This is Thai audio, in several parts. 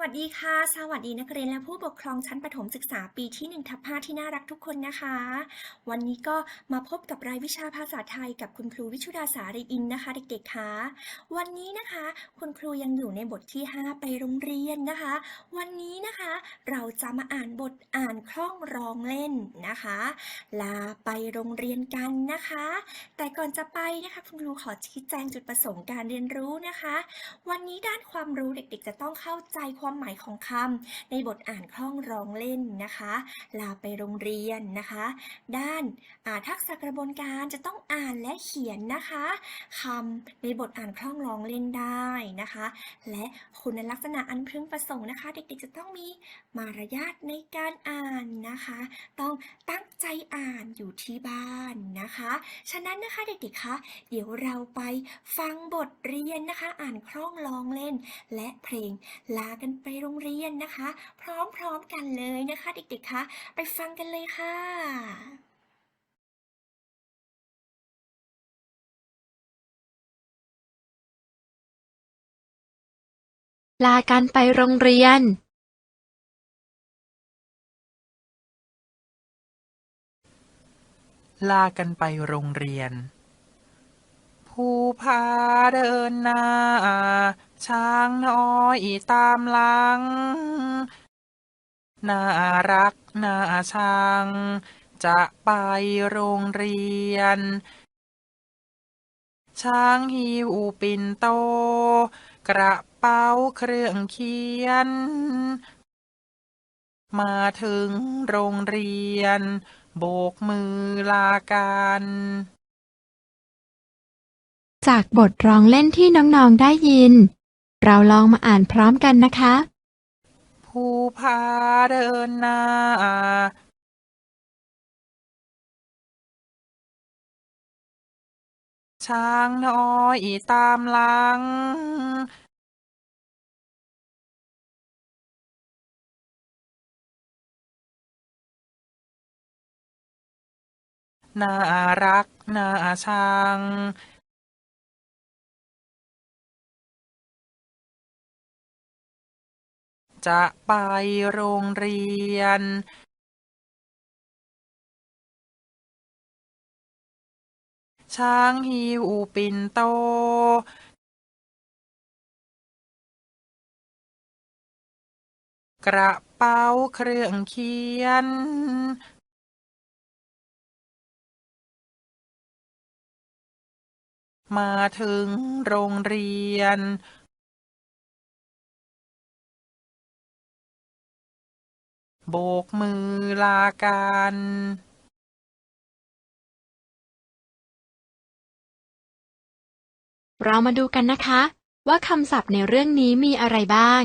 วัสดีค่ะ สวัสดีนักเรียนและผู้ปกครองชั้นประถมศึกษาปีที่1ทับ5ที่น่ารักทุกคนนะคะ วันนี้ก็มาพบกับรายวิชาภาษาไทยกับคุณครูวิชุดาสารีอินนะคะ เด็กๆคะวันนี้นะคะ คุณครูยังอยู่ในบทที่ 5 ไปโรงเรียนนะคะ วันนี้นะคะ เราจะมาอ่านบทอ่านคล่องร้องเล่นนะคะ ลาไปโรงเรียนกันนะคะ แต่ก่อนจะไปนะคะ คุณครูขอชี้แจงจุดประสงค์การเรียนรู้นะคะ วันนี้ด้านความรู้เด็ก ๆ จะต้องเข้าใจความหมายของคำในบทอ่านคล่องร้องเล่นนะคะ ลาไปโรงเรียนนะคะ ด้านาทักษะกระบวนการจะต้องอ่านและเขียนนะคะคำในบทอ่านคล่องร้องเล่นได้นะคะ และคุณลักษณะอันพึงประสงค์นะคะ เด็กๆจะต้องมีมารยาทในการอ่านนะคะ ต้องตั้งใจอ่านอยู่ที่บ้านนะคะ ฉะนั้นนะคะเด็กๆคะเดี๋ยวเราไปฟังบทเรียนนะคะ อ่านคล่องร้องเล่น และเพลงลากันไปโรงเรียนนะคะ พร้อมๆกันเลยนะคะ เด็กๆคะไปฟังกันเลยค่ะลากันไปโรงเรียน ลากันไปโรงเรียน ผู้พาเดินหน้า ช้างน้อยตามหลัง น่ารักน่าชัง จะไปโรงเรียน ช้างหิวปินโต กระเป๋าเครื่องเขียน มาถึงโรงเรียน โบกมือลากัน จากบทร้องเล่นที่น้อง ๆ ได้ยิน เราลองมาอ่านพร้อมกันนะคะผู้พาเดินหน้าช้างน้อยตามหลัง น่ารัก น่าชัง จะไปโรงเรียนช้างหิวปินโต กระเป๋าเครื่องเขียน มาถึงโรงเรียน โบกมือลากันเรามาดูกันนะคะ ว่าคำศัพท์ในเรื่องนี้มีอะไรบ้าง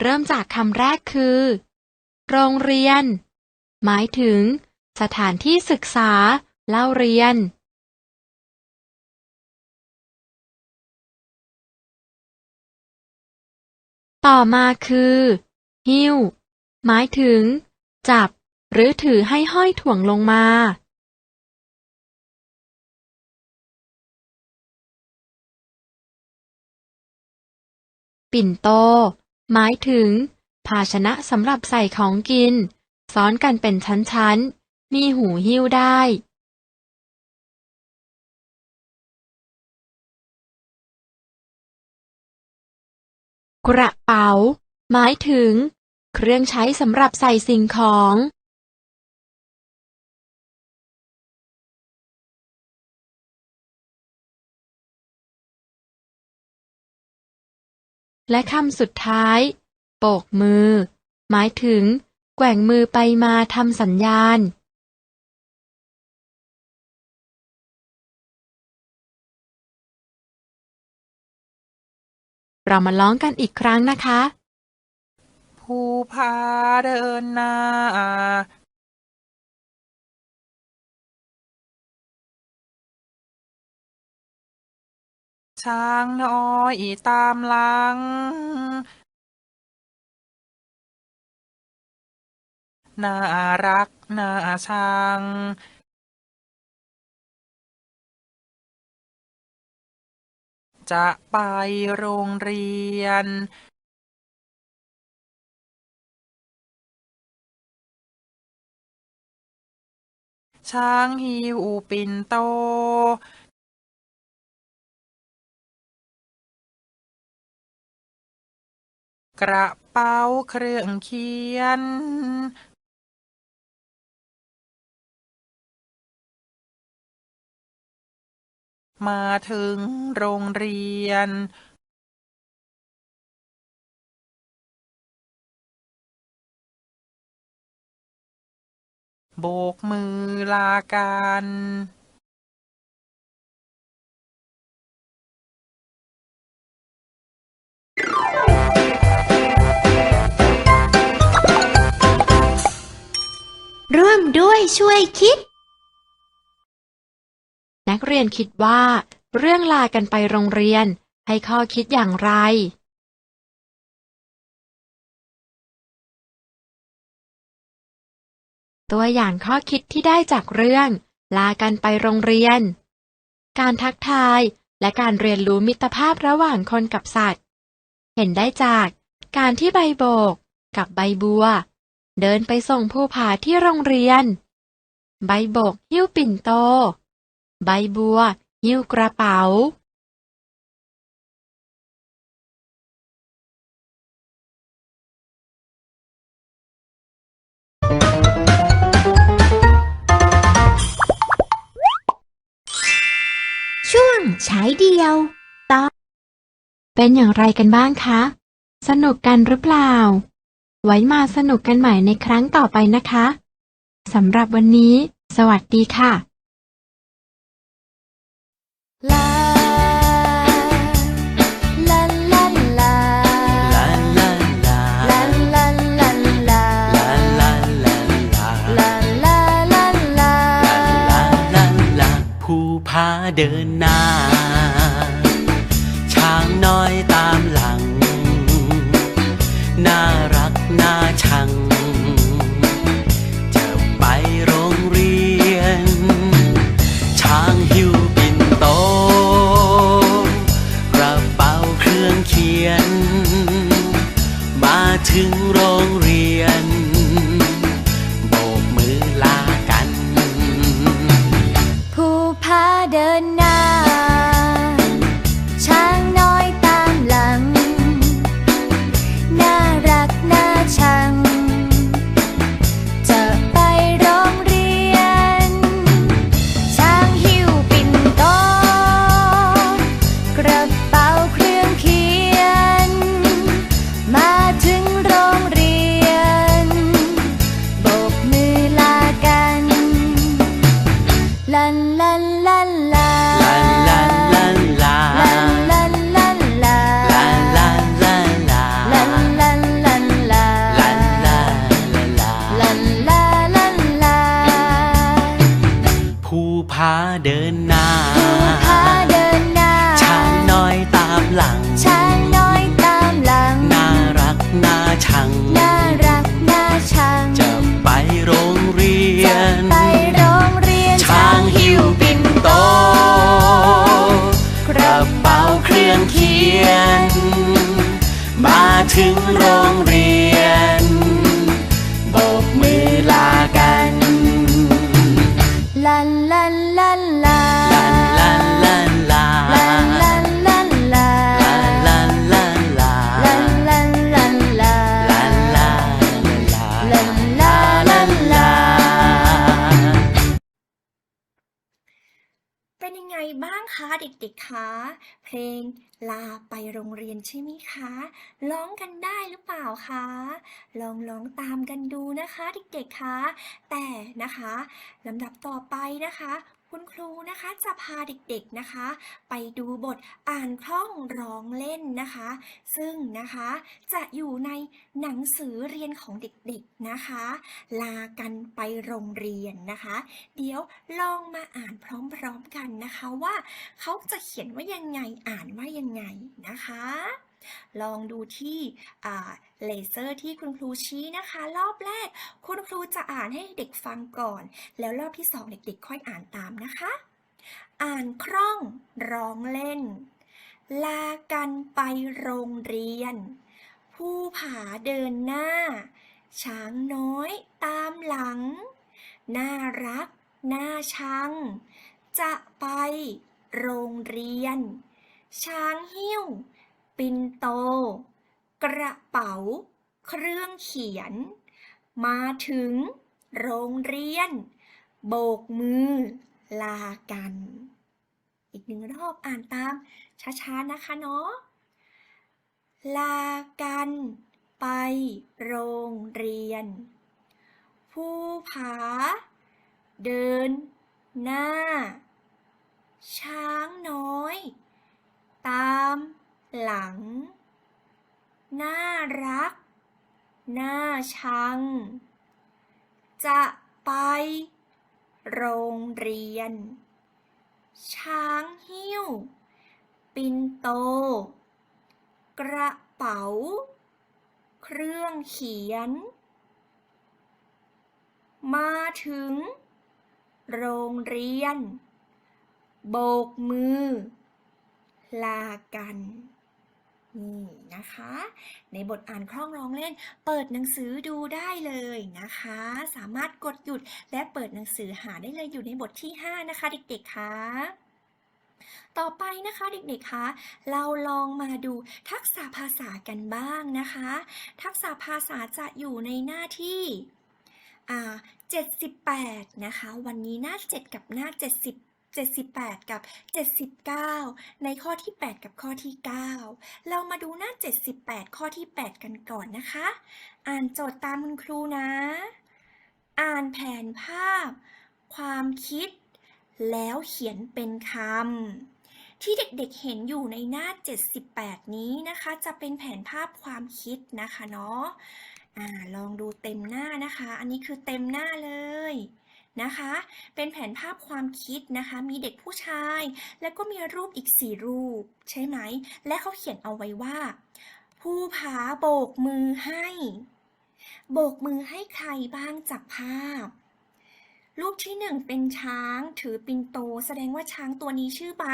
เริ่มจากคำแรกคือ โรงเรียน หมายถึง สถานที่ศึกษา เล่าเรียน ต่อมาคือ หิ้ว หมายถึง จับ หรือถือให้ห้อยถ่วงลงมา ปิ่นโต หมายถึง ภาชนะสำหรับใส่ของกิน ซ้อนกันเป็นชั้นๆ มีหูหิ้วได้กระเป๋า หมายถึง เครื่องใช้สำหรับใส่สิ่งของและคำสุดท้ายโบกมือ หมายถึง แกว่งมือไปมาทำสัญญาณ เรามาร้องกันอีกครั้งนะคะ ผู้พาเดินหน้าช้างน้อยตามหลัง น่ารัก น่าชัง จะไปโรงเรียน ช้างหิวปิ่นโตกระเป๋าเครื่องเขียน มาถึงโรงเรียน โบกมือลากันร่วมด้วยช่วยคิด นักเรียนคิดว่า เรื่องลากันไปโรงเรียนให้ข้อคิดอย่างไร ตัวอย่างข้อคิดที่ได้จากเรื่อง ลากันไปโรงเรียน การทักทายและการเรียนรู้มิตรภาพระหว่างคนกับสัตว์ เห็นได้จากการที่ใบโบกกับใบบัว เดินไปส่งผู้ผาที่โรงเรียน ใบโบกหิ้วปิ่นโต ใบบัวหิ้วกระเป๋า ช่วงฉายเดียวตอเป็นอย่างไรกันบ้างคะ สนุกกันหรือเปล่า ไว้มาสนุกกันใหม่ในครั้งต่อไปนะคะสำหรับวันนี้ สวัสดีค่ะลาลาลาล ลันลั ถึงโรงเรียนโบกมือลากันลันลันลันลาลาลาลาลาลันลันลันลาลาลาลาลันลันลันลาลาลาลาลันลาลันลาเป็นยังไงบ้างคะเด็กๆคะเพลง ลาไปโรงเรียนใช่ไหมคะ ร้องกันได้หรือเปล่าคะ ลองร้องตามกันดูนะคะเด็กๆคะ แต่นะคะลำดับต่อไปนะคะ คุณครูนะคะจะพาเด็กๆนะคะ ไปดูบทอ่านคล่องร้องเล่นนะคะ ซึ่งนะคะจะอยู่ในหนังสือเรียนของเด็กๆนะคะ ลากันไปโรงเรียนนะคะ เดี๋ยวลองมาอ่านพร้อมๆกันนะคะว่าเขาจะเขียนว่ายังไงอ่านว่ายังไงนะคะ ลองดูที่เลเซอร์ที่คุณครูชี้นะคะ รอบแรก คุณครูจะอ่านให้เด็กฟังก่อน แล้วรอบที่สองเด็กๆ ค่อยอ่านตามนะคะ อ่านคล่องร้องเล่น ลากันไปโรงเรียน ผู้ผาเดินหน้า ช้างน้อยตามหลัง น่ารักน้าชัง จะไปโรงเรียน ช้างหิ้ว ปินโต กระเป๋า เครื่องเขียน มาถึง โรงเรียน โบกมือ ลากัน อีกหนึ่งรอบอ่านตามช้าๆนะคะเนาะลากัน ไป โรงเรียน ผู้ผา เดิน หน้า ช้างน้อย ตาม หลัง น่ารัก น่าชัง จะไป โรงเรียน ช้างหิ้ว ปินโต กระเป๋า เครื่องเขียน มาถึง โรงเรียน โบกมือ ลากัน นี่นะคะ ในบทอ่านคล่องร้องเล่น เปิดหนังสือดูได้เลยนะคะ สามารถกดหยุดและเปิดหนังสือหาได้เลยอยู่ในบทที่ 5 นะคะ เด็กๆคะต่อไปนะคะเด็กๆคะ เราลองมาดูทักษะภาษากันบ้างนะคะ ทักษะภาษาจะอยู่ในหน้าที่78 นะคะ วันนี้หน้า 7 กับหน้า70 78 กับ 79 ในข้อที่ 8 กับข้อที่ 9 เรามาดูหน้า 78 ข้อที่ 8 กันก่อนนะคะ อ่านโจทย์ตามคุณครูนะ อ่านแผนภาพ ความคิด แล้วเขียนเป็นคำที่เด็กๆเห็นอยู่ในหน้า 78 นี้นะคะ จะเป็นแผนภาพความคิดนะคะเนาะอ่าลองดูเต็มหน้านะคะ อันนี้คือเต็มหน้าเลย นะคะ เป็นแผนภาพความคิดนะคะ มีเด็กผู้ชาย แล้วก็มีรูปอีกสี่รูป ใช่ไหม และเขาเขียนเอาไว้ว่า ผู้ผาโบกมือให้ โบกมือให้ใครบ้างจากภาพ รูปที่หนึ่งเป็นช้างถือปินโต แสดงว่าช้างตัวนี้ชื่อใบ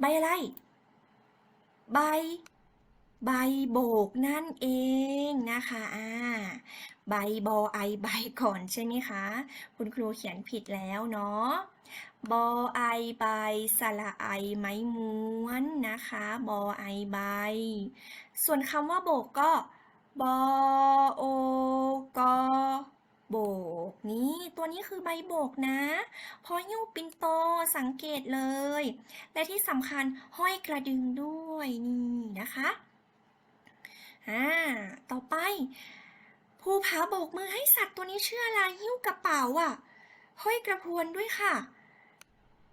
ใบอะไร ใบ ใบโบกนั่นเองนะคะอ่าใบบอไอใบก่อนใช่ไหมคะ คุณครูเขียนผิดแล้วเนาะบอไอใบสระไอไม้ม้วนนะคะบอไอใบ ส่วนคำว่าโบกก็บอโอกอโบกนี่ตัวนี้คือใบโบกนะพอยิ้วปินโตสังเกตเลย และที่สำคัญห้อยกระดึงด้วยนี่นะคะ อ่า ต่อไป ภูผาโบกมือให้สัตว์ตัวนี้ชื่ออะไรหิ้วกระเป๋าอะ ห้อยกระพวนด้วยค่ะ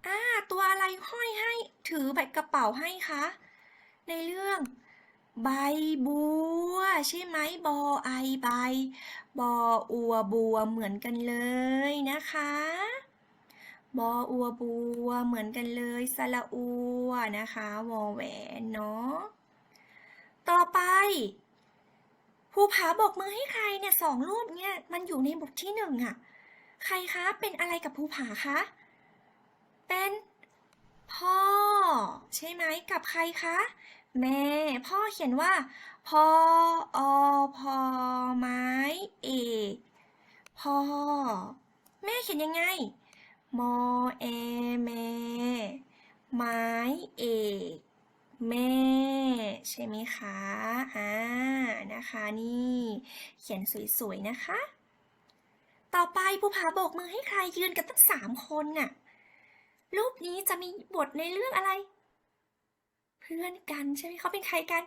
อ่า ตัวอะไรห้อยให้ถือใบกระเป๋าให้คะ ในเรื่อง ใบบัว ใช่ไหมบอไอใบบออัวบัวเหมือนกันเลยนะคะบออัวบัวเหมือนกันเลยสระอัวนะคะ วอแหวนเนาะ ต่อไป ภูผาบอกมือให้ใครเนี่ยสองรูปเนี่ยมันอยู่ในบทที่หนึ่งอะใครคะเป็นอะไรกับภูผาคะ เป็นพ่อ ใช่ไหมกับใครคะ แม่ พ่อเขียนว่าพออพอไม้เอกพ่อ แม่เขียนยังไงมอเอแม่ไม้เอกแม่ ใช่ไหมคะ อ่า นะคะ นี่ เขียนสวยๆ นะคะ ต่อไปภูผาโบกมือให้ใครยืนกันตั้งสามคนน่ะ รูปนี้จะมีบทในเรื่องอะไร เพื่อนกันใช่ไหมเขาเป็นใครกัน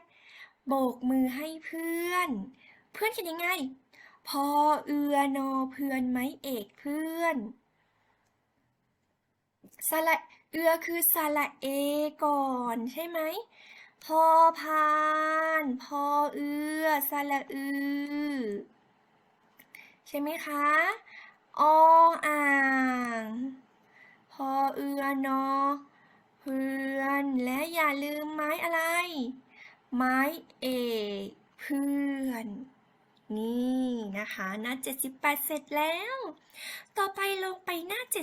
โบกมือให้เพื่อน เพื่อนเขียนยังไง พอเอือนอเพื่อนไม้เอกเพื่อนสระเอือคือสระเอก่อนใช่ไหม พอพาน พอเอือสระอือ ใช่ไหมคะ ออ่าง พอเอือนอเพื่อน และอย่าลืมไม้อะไร ไม้เอกเพื่อน นี่นะคะหน้า78 เสร็จแล้ว ต่อไปลงไปหน้า 79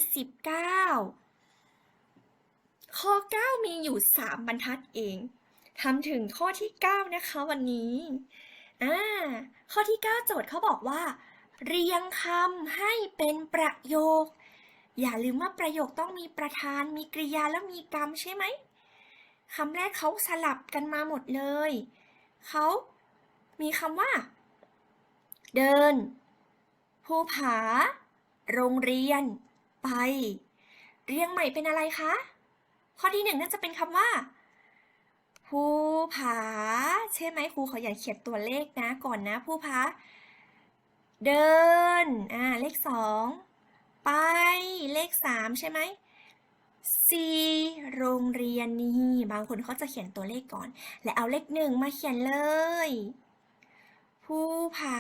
ข้อ 9 มีอยู่ 3 บรรทัดเอง ทำถึงข้อที่ 9 นะคะวันนี้อ่าข้อที่ 9 โจทย์เขาบอกว่า เรียงคำให้เป็นประโยค อย่าลืมว่าประโยคต้องมีประธาน มีกริยาและมีกรรมใช่ไหมคำแรกเขาสลับกันมาหมดเลย เขามีคำว่า เดิน ภูผา โรงเรียน ไป เรียงใหม่เป็นอะไรคะ ข้อที่หนึ่งน่าจะเป็นคำว่า ภูผา ใช่ไหมครูขออย่าเขียนตัวเลขนะก่อนนะภูผาเดินอ่าเลขสองไปเลขสามใช่ไหมสี่โรงเรียนนี่บางคนเขาจะเขียนตัวเลขก่อน และเอาเลขหนึ่งมาเขียนเลยภูผา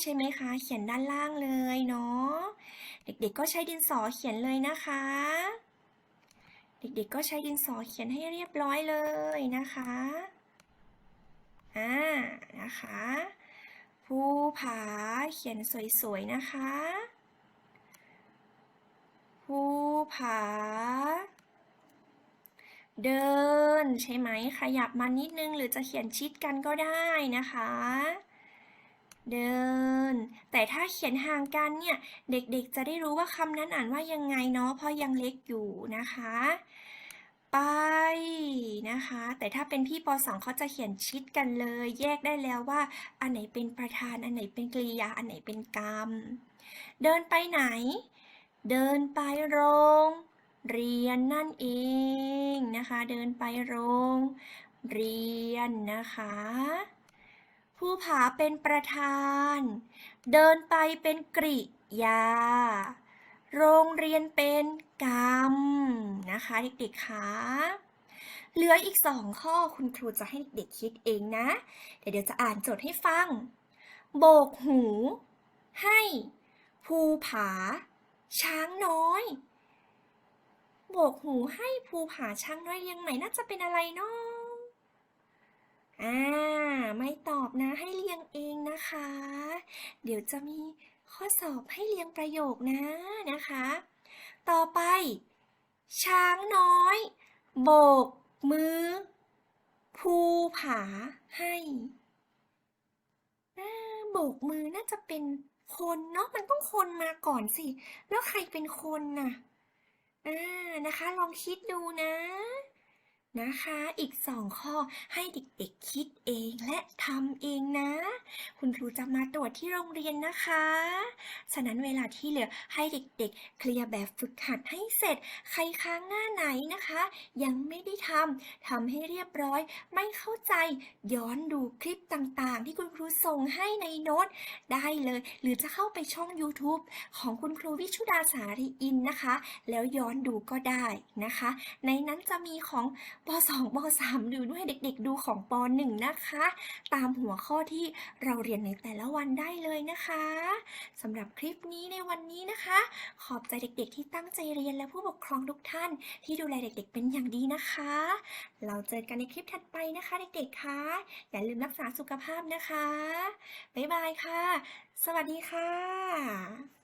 ใช่ไหมคะ เขียนด้านล่างเลยเนาะเด็กๆก็ใช้ดินสอเขียนเลยนะคะ ด็กๆ ก็ใช้ดินสอเขียนให้เรียบร้อยเลยนะคะ อ่า นะคะ ภูผาเขียนสวยๆ นะคะ ภูผา เดินใช่ไหมขยับมานิดนึงหรือจะเขียนชิดกันก็ได้นะคะ เดิน แต่ถ้าเขียนห่างกันเนี่ย เด็กๆจะได้รู้ว่าคำนั้นอ่านว่ายังไงเนาะเพราะยังเล็กอยู่นะคะ ไปนะคะ แต่ถ้าเป็นพี่ป .2 เขาจะเขียนชิดกันเลย แยกได้แล้วว่า อันไหนเป็นประธานอันไหนเป็นกริยาอันไหนเป็นกรรม เดินไปไหน เดินไปโรงเรียนนั่นเองนะคะ เดินไปโรงเรียนนะคะ ผู้ผาเป็นประธาน เดินไปเป็นกริยา โรงเรียนเป็นกรรมนะคะ เด็กๆคะเหลืออีกสองข้อคุณครูจะให้เด็กคิดเองนะ เดี๋ยวเดี๋ยวจะอ่านโจทย์ให้ฟัง โบกหู ให้ ภูผา ช้างน้อย โบกหูให้ภูผาช้างน้อยเรียงน่าจะเป็นอะไรเนาะ อ่า ไม่ตอบนะ ให้เรียงเองนะคะ เดี๋ยวจะมีข้อสอบให้เรียงประโยคนะนะคะ ต่อไป ช้างน้อย โบกมือ ภูผาให้โบกมือน่าจะเป็นคนเนาะมันต้องคนมาก่อนสิ แล้วใครเป็นคนน่ะอ่านะคะ ลองคิดดูนะ นะคะ อีกสองข้อให้เด็กๆคิดเองและทำเองนะ คุณครูจะมาตรวจที่โรงเรียนนะคะ ฉะนั้นเวลาที่เหลือให้เด็กๆ เคลียร์แบบฝึกหัดให้เสร็จ ใครค้างหน้าไหนนะคะ ยังไม่ได้ทำทำให้เรียบร้อย ไม่เข้าใจ ย้อนดูคลิปต่างๆ ที่คุณครูส่งให้ในโน้ตได้เลย หรือจะเข้าไปช่อง YouTube ของคุณครูวิชุดาสารีอินนะคะ แล้วย้อนดูก็ได้นะคะ ในนั้นจะมีของป .2 ป .3 ดูด้วยเด็ก ๆ ดูของป .1 นะคะ ตามหัวข้อที่เราเรียนในแต่ละวันได้เลยนะคะสำหรับคลิปนี้ในวันนี้นะคะ ขอบใจเด็ก ๆ ที่ตั้งใจเรียนและผู้ปกครองทุกท่าน ที่ดูแลเด็ก ๆ เป็นอย่างดีนะคะ เราเจอกันในคลิปถัดไปนะคะ เด็กๆคะอย่าลืมรักษาสุขภาพนะคะบ๊ายบายค่ะ สวัสดีค่ะ